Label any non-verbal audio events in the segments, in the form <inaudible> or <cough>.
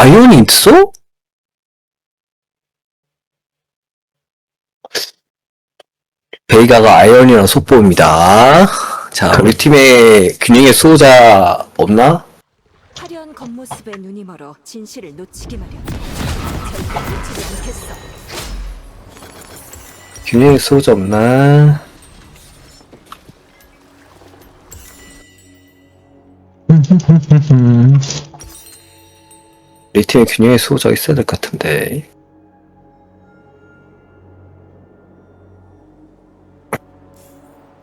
아이언이 있어? 베이가가 아이언이랑 속보입니다. 자, 우리 팀에 균형의 수호자 없나? 화려한 겉모습에 눈이 멀어 진실을 놓치기 마련. 절대 놓치지 않겠어. 균형의 수호자 없나? 우리 팀에 균형의 수호자가 있어야 될 것 같은데.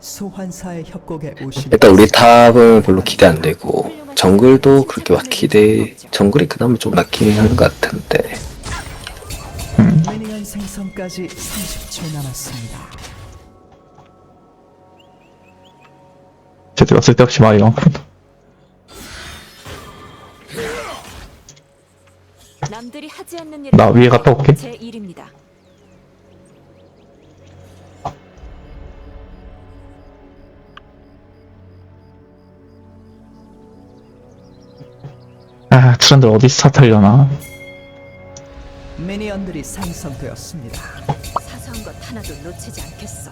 소환사의 협곡에 오신 일단 우리 탑은 별로 기대 안 되고 정글도 그렇게 막 기대 정글이 그나마 좀 낫긴 하는 것 같은데 미니언 생성까지 30초 남았습니다. 제대로 쓸데없이 말이 많군. 남들이 하지 않는 일. 나 위에 갔다 올게. 제 일입니다. 아, 트렌들 어디 스타트하려나? 미니언들이 생성되었습니다. 사소한 것 하나도 놓치지 않겠어.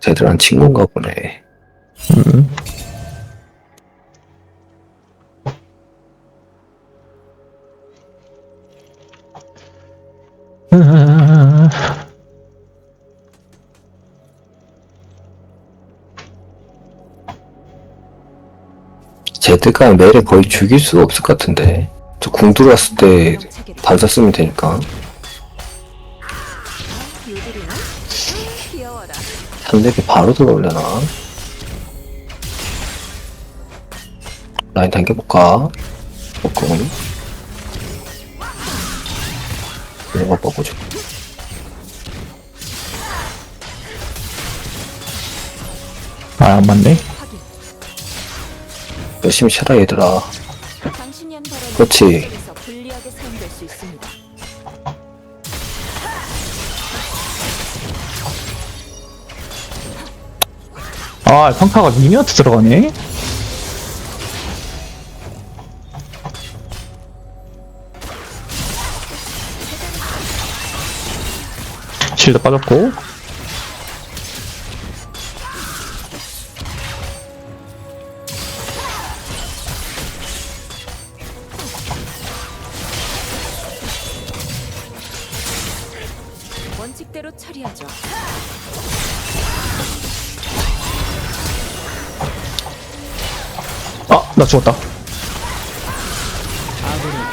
쟤들한 친구인가 보네 음. 음. 쟤들가 매를 거의 죽일 수가 없을 것 같은데 저 궁 들어왔을 때 반사 쓰면 되니까. 산대기 바로 들어올려나 라인 당겨볼까? 조금 이런 거좀 아, 안 맞네? 열심히 쳐라 얘들아 그렇지. 아, 평타가 미니언트 들어가네? 실드 빠졌고 나 죽었다.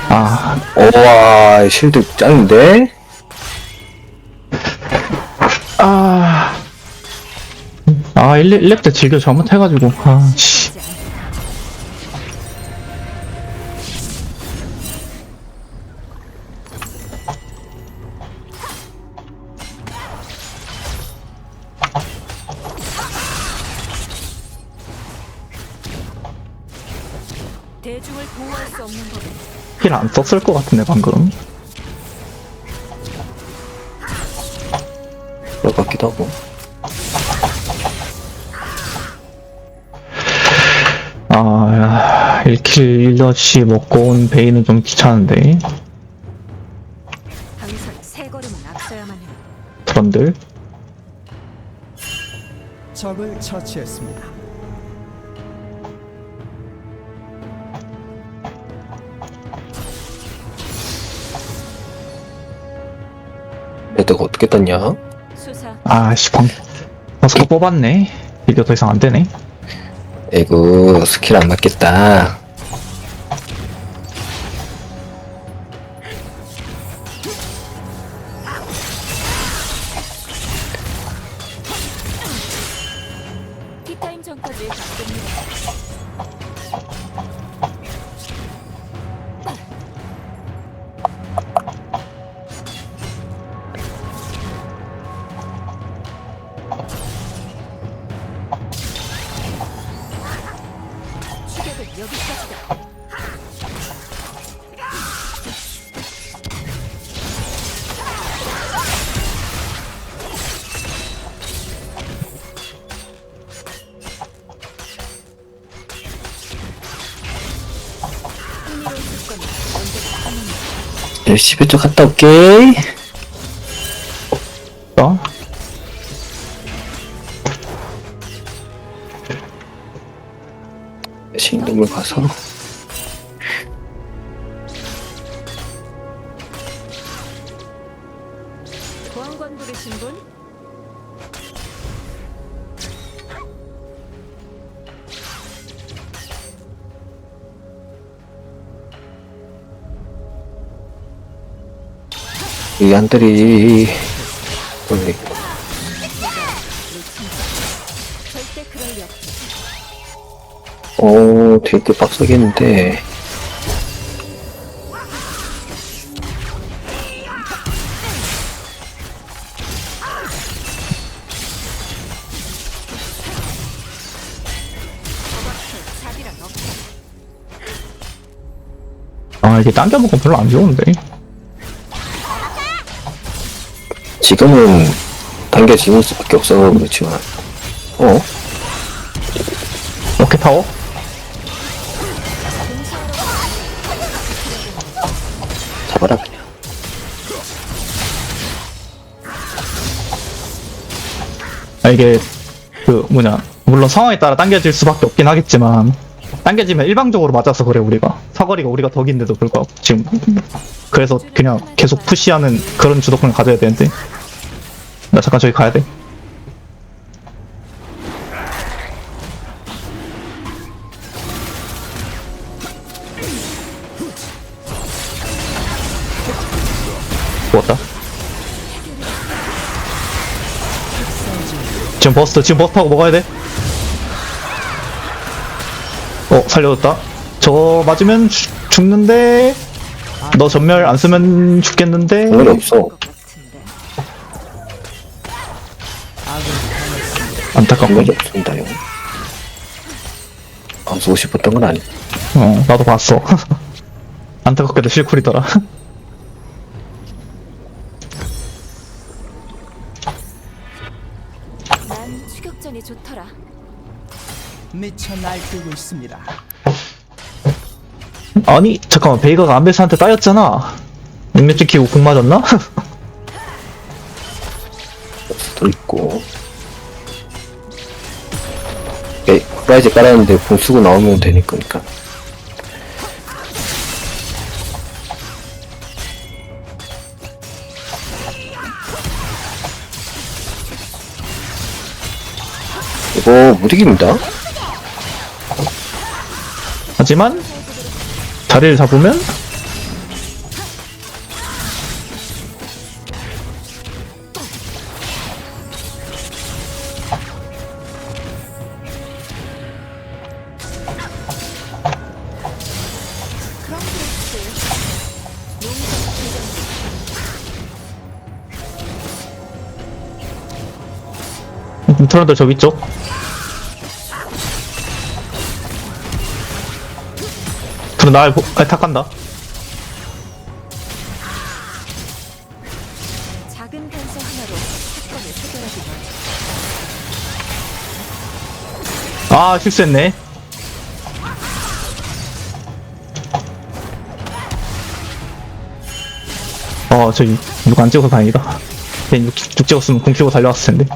아, 오와 실드 짱인데? 아 아, 1, 1렙 때 즐겨 잘못해가지고. 아, 씨 대중을 보호할 수 없는 법은 힐 안 썼을 것 같은데 방금. 그럴 것 같기도 하고. 아, 1킬 1러시 먹고 온 베이는 좀 귀찮은데. 항상 세 걸음은 앞서야만 해요. 트런들? 적을 처치했습니다. 애들가 어떻게 땄냐? 수사. 아씨 방 버스가 뽑았네. 이게 더 이상 안 되네. 에구 스킬 안 맞겠다 10회 쪽 갔다 올게. 어? 신동물 가서. 이 안들이. 원래. 어, 되게 빡세겠는데. 아 이게 당겨 먹으면 별로 안 좋은데. 지금은 당겨지는 수밖에 없어서 그렇지만. 어? 오케이 타워. 잡아라, 그냥. 아 이게 그 뭐냐 물론 상황에 따라 당겨질 수밖에 없긴 하겠지만 당겨지면 일방적으로 맞아서 그래 우리가. 사거리가 우리가 덕인데도 불구하고 지금. 그래서 그냥 계속 푸시하는 그런 주도권을 가져야 되는데. 나 잠깐 저기 가야 돼. 죽었다. 지금 버스트 지금 버스 타고 먹어야 돼. 어 살려줬다. 저거 맞으면 죽- 죽는데. 너 전멸 안 쓰면 죽겠는데. 정말 없어. 안타깝고. 정말 없습니다, 형. 안 쓰고 싶었던 건 아니. 어 나도 봤어. <laughs> 안타깝게도 실쿨이더라. <laughs> 미쳐 날뛰고 있습니다. 아니 잠깐만 베이가가 안베스한테 따였잖아. 능력 찍히고 공 맞았나? 수도 있고. 에, 프라이즈 깔았는데 공 쓰고 나오면 되니까. 그러니까. 이거 못 이깁니다. 하지만 자리를 잡으면. 트런들 저기 있 그럼 날 보, 아, 탁 간다. 작은 단서 하나로 사건을 해결하기 전아 실수했네. 어 저기 누가 안 찍어서 다행이다. 걔 6, 6 찍었으면 공 키고 달려왔을 텐데.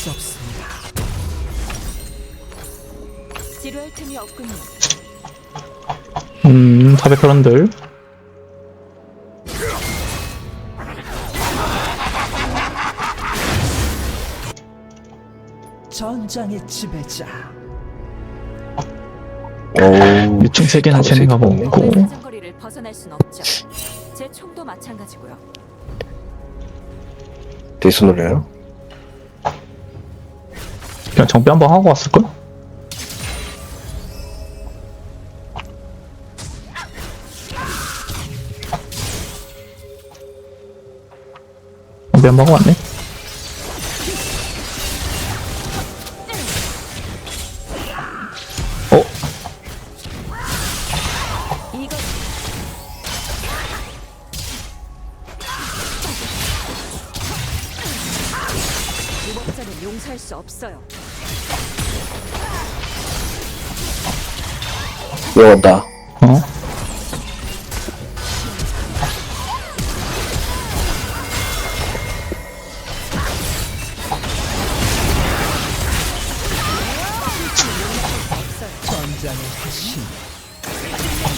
수 없습니다. 지루할 틈이 없군요. 음, 400그런들. 전장의 지배자. 어우, 유충 세개는 바로 쟤네가 세개 먹네. 먹고. 오랜 사정거리를 벗어날 순 없죠. 제 총도 마찬가지고요. 대수 노래요? 그냥 정비 한번 하고 왔을걸? 정비 한번 하고 왔네? 들어간다. 어?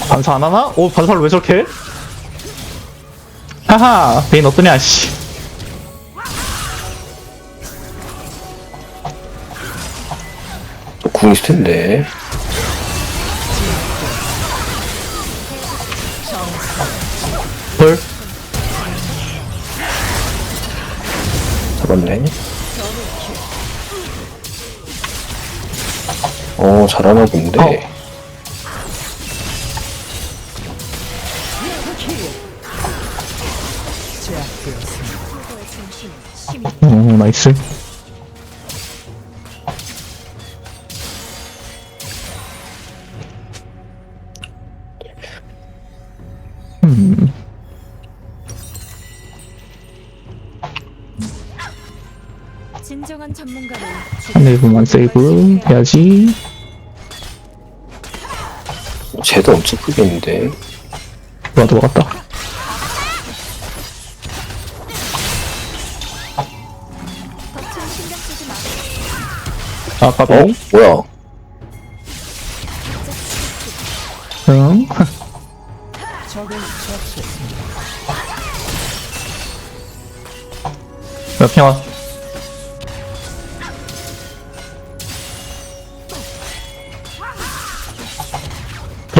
반사 안 하나? 오, 반사를 왜 저렇게 해? 하하, 베인 어떠냐, 씨. 궁 있을 텐데. 헐. 잡았네. 어, 잘하나 본데. 어. 어, 나이스. 한 일부만 세이브 해야지. 쟤도 엄청 크겠는데. 누가 들어갔다. 덕분 신경 쓰지 마. 아, 까비. 어? 뭐야? 응. 몇 평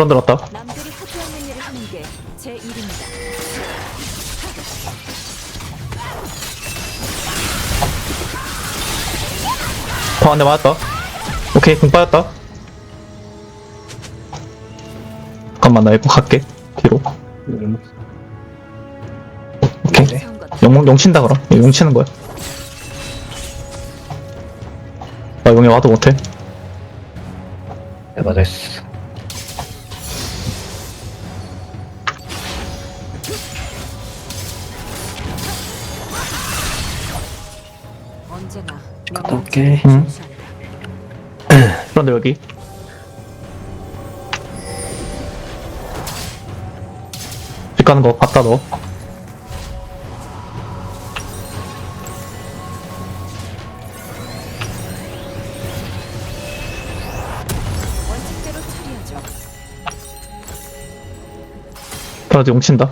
드론 들었다. 남들이 하지 않는 일을 하는 게 제 일입니다. 더한 대 맞았다. 오케이, 공 빠졌다. 잠깐만, 나 이거 갈게. 뒤로. 음, 오케이. 용, 용 친다, 그럼. 용 치는 거야. 아, 용에 와도 못해. 네, 맞았어. 갔다 올게. 응. 그런데 여기. 집 가는 거 봤다, 너. 원칙대로 처리하죠. 그래도 용 친다.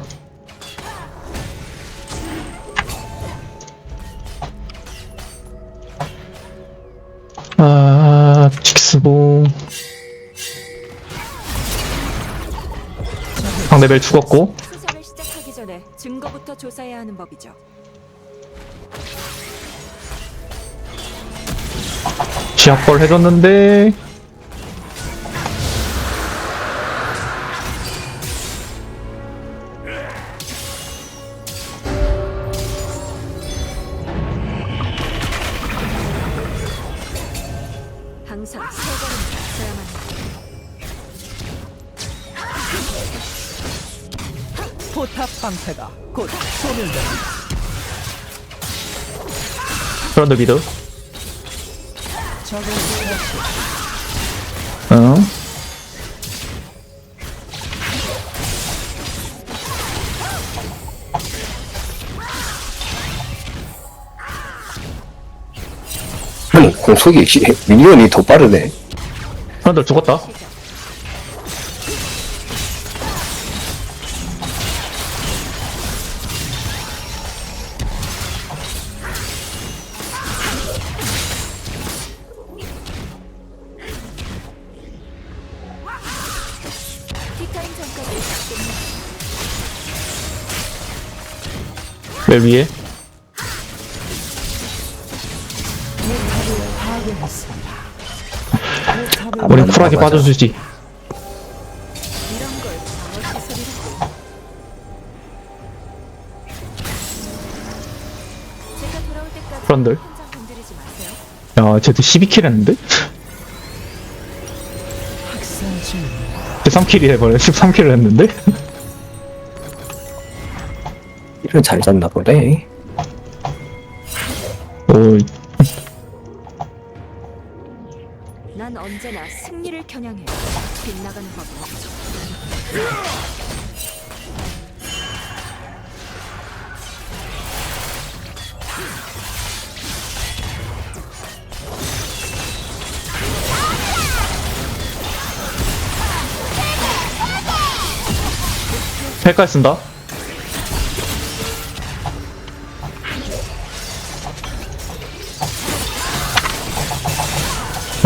상대벨 죽었고. 수사를 시작하기 전에 증거부터 조사해야 하는 법이죠. 지압벌 해줬는데. 미드. 적을 처치. 응. 아니, 공속이 시- 미니언이 더 빠르네. 그런데 죽었다. 맨 위에. 우리 쿨하게. 빠져주지. 그런들. 야, 쟤도 12킬 했는데? 중 13킬이 해버려. 13킬을 했는데? <laughs> 일은 잘 잡나 보네. 오, 난 언제나 승리를 겨냥해 빗나가는 법은. 펠까지 쓴다.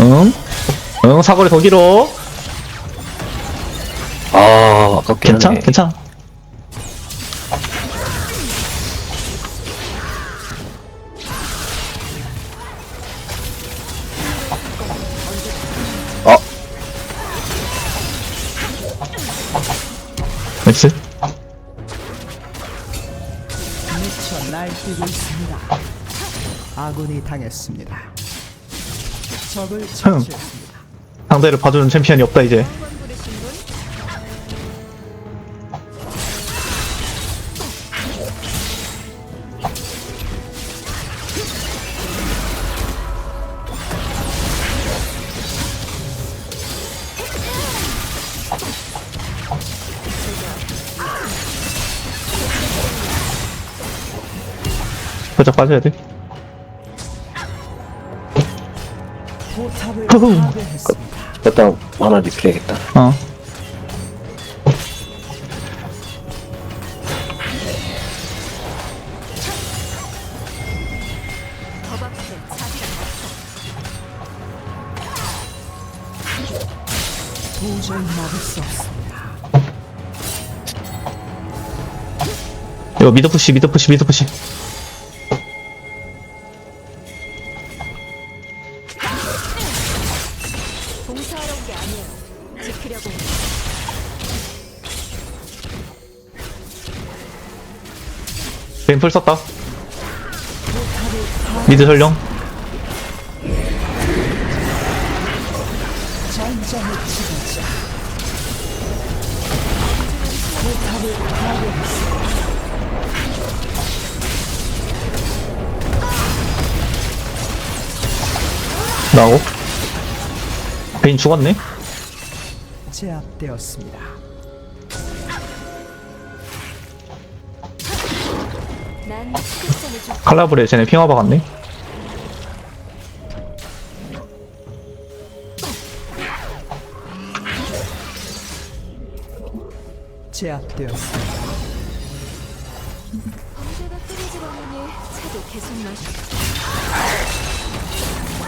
응? 응, 사거리 더 길어. 아 아깝긴 괜찮아? 하네 괜찮아. 어 나이스. 미쳐 날뛰고 있습니다. 아군이 당했습니다. 적을 처치했습니다. 상대를 봐주는 챔피언이 없다, 이제. 한번 부르신 분? 살짝 빠져야 돼. 일단 하나 리필해야겠다 어. 이거 미드 푸시, 미드 푸시, 미드 푸시. 램플 썼다. 미드 치르자. 나오고. 베인 죽었네? 제압되었습니다. 칼라브레 쟤네 핑화 박았네? 제압되었습니다.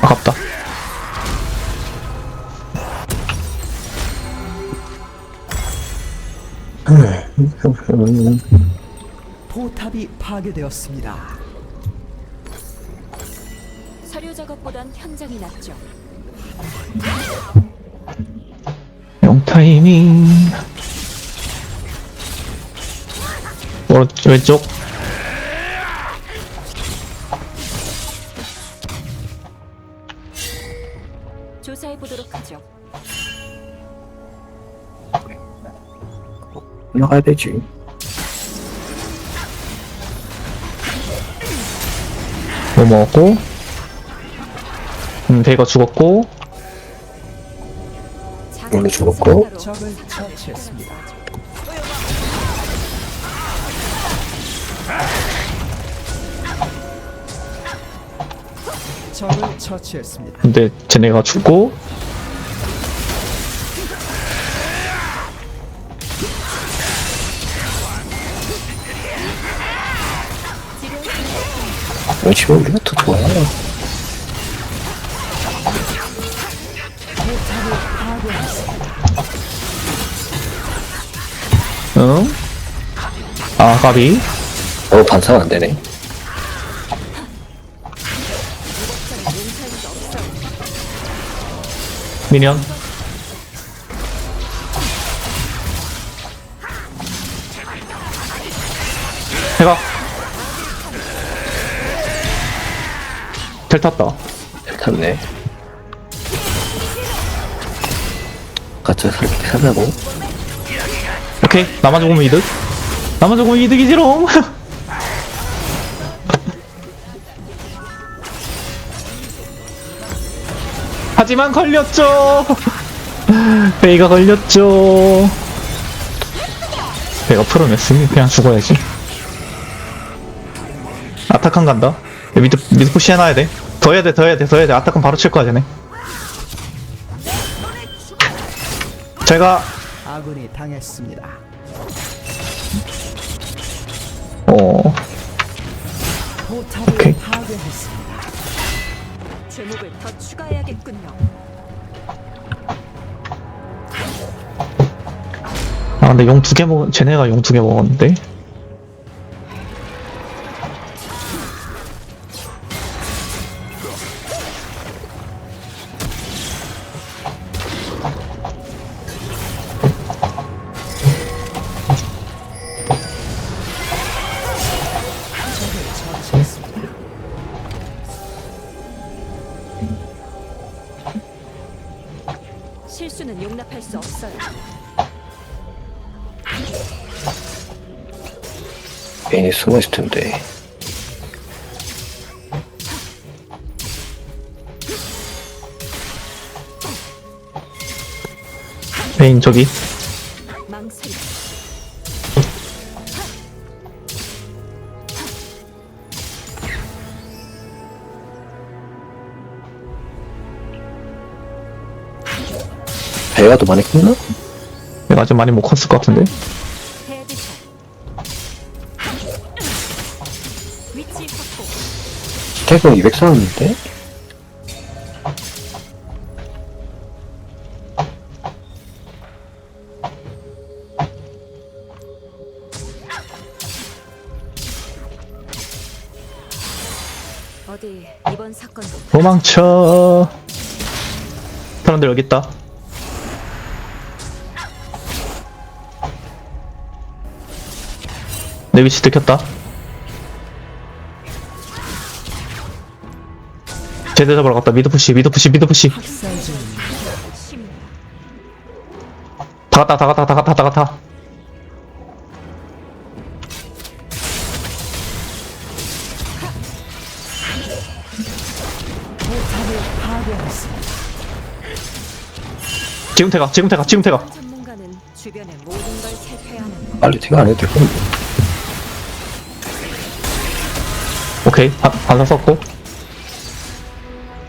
아깝다. 포탑이 파괴되었습니다. 사료 작업보단 현장이 낫죠. 영 타이밍. 오른 왼쪽. 조사해 보도록 하죠. 올라가야 되지 뭐 먹었고. 음, 베이가 죽었고. 오늘 죽었고. 적을 처치했습니다. 근데 쟤네가 죽고. 열심히 우리가 더 좋아요 응? 아, 까비. 어 반사가 안 되네 미니언. 해가. 텔 탔다. 잘 탔네 가짜 살게 하자고 오케이. 나만 죽으면 이득. 나만 죽으면 이득이지롱. <laughs> 하지만 걸렸죠. <laughs> 베이가 걸렸죠. 베이가 풀어냈으니 그냥 죽어야지. 아타칸 간다. 미드 미드 푸시 해놔야 돼. 더 해야 돼, 더 해야 돼, 더 해야 돼. 아타칸 바로 칠 거야, 쟤네. 제가 아군이 당했습니다. 어 포탑을 오케이. 파괴했습니다. 제목을 더 추가해야겠군요. 아 근데 용 두 개 먹, 쟤네가 용 두 개 먹었는데? 베인이 숨어 있을 텐데. 베인 저기. 배가 더 많이 컸나? 내가 좀 많이 못 컸을 것 같은데? 스택은 200 쌓았는데? 어디 이번 사건도 도망쳐. 사람들 여기 있다. 내 위치 들켰다 제대 잡으러 갔다 미드 푸시 미드 푸시 미드 푸시 학살 중입니다. 심다 갔다 다 갔다 다 갔다 다 갔다. 지금 태가 지금 태가 지금 태가 전문가는 주변의 모든 걸 살펴야 하는 법. 빨리 퇴가 안 해도 되고. 오케이 반, 반사 썼고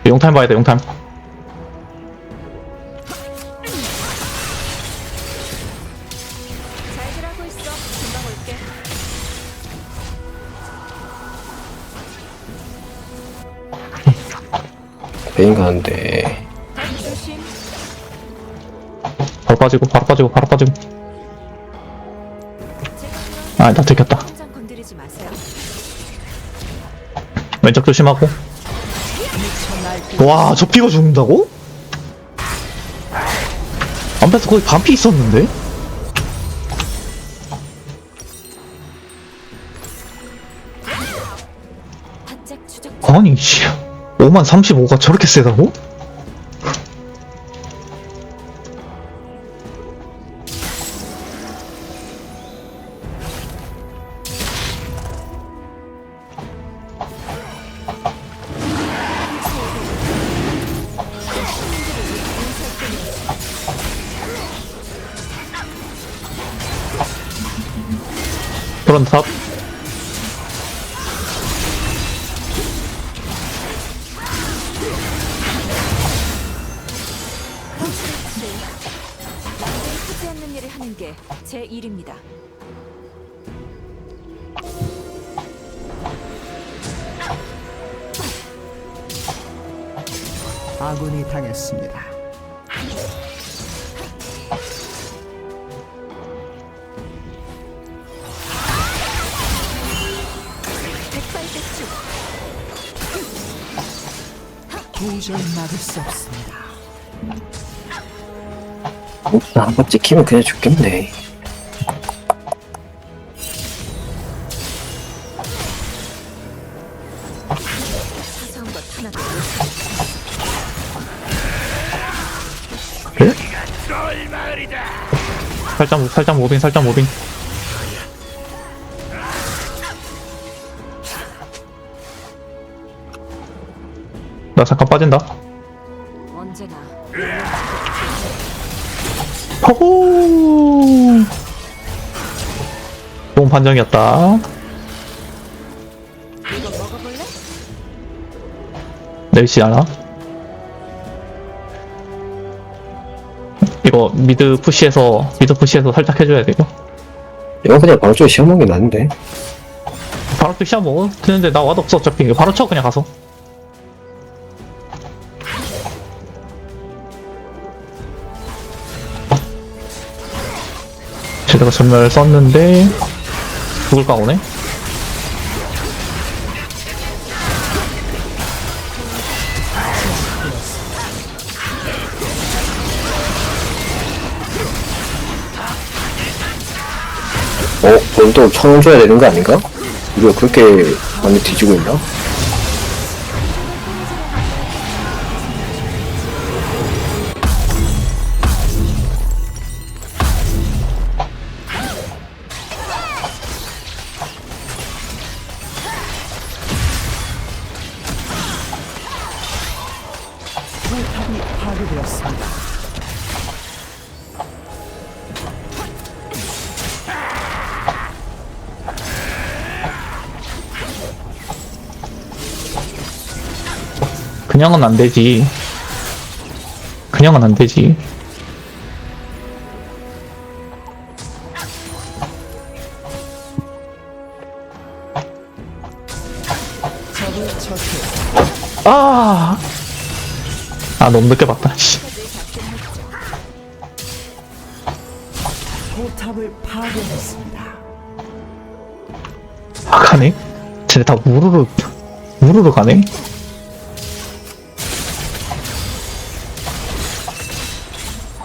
용타임 봐야 돼 용타임 잘들 하고 있어. 금방 올게. 베인 가는데. 조심. 바로 빠지고 바로 빠지고 바로 빠지고 제가 아나 들켰다 당장 건드리지 마세요. 왼쪽 조심하고 와저 피가 죽는다고? 앞에서 거의 반피 있었는데? 아니 씨 5만 35가 저렇게 세다고? 그런 탑 한번 찍히면 그냥 죽겠네. 그래? 살짝 살짝 모빙 살짝 모빙 나 잠깐 빠진다 호호 좋은 판정이었다 이거 먹어볼래? 낼시 알아? 이거 미드 푸시해서 미드 푸시해서 살짝 해줘야 돼요 이거 그냥 바로 좀 시험한 게 나은데. 바로 또 시합 먹어 되는데 나 와도 없어 어차피 이거 바로 쳐 그냥 가서 제대로 전멸 썼는데 죽을까 오네? 어, 본도 천 줘야 되는 거 아닌가? 이거 그렇게 많이 뒤지고 있나? 그냥은 안 되지 그냥은 안 되지. 아, 아 너무 늦게 봤다. 씨. 포탑을 파괴했습니다. 아, 가네? 쟤네 다 우르르, 우르르 가네?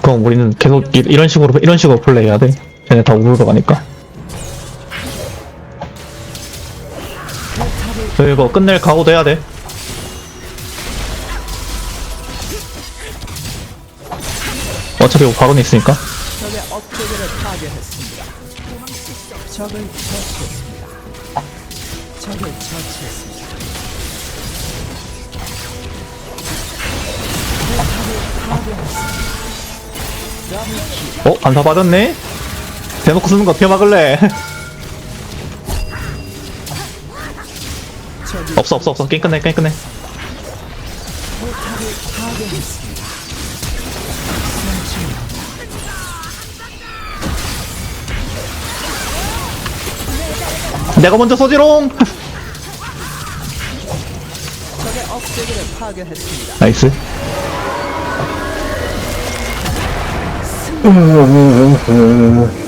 그럼 우리는 계속 이, 이런 식으로, 이런 식으로 플레이해야 돼. 쟤네 다 우르르 가니까. 이거 끝낼 각오도 해야 돼. 어차피 이거 바론이 있으니까. 적을 처치했습니다. 적을 처치했습니다. 어? 반사 받았네? 대놓고 쓰는 거 어떻게 막을래? <laughs> 없어 없어 없어 게임 끝내 게임 끝내. 내가 먼저 <laughs> 파괴했습니다. 나이스 음, 음, 음, 음.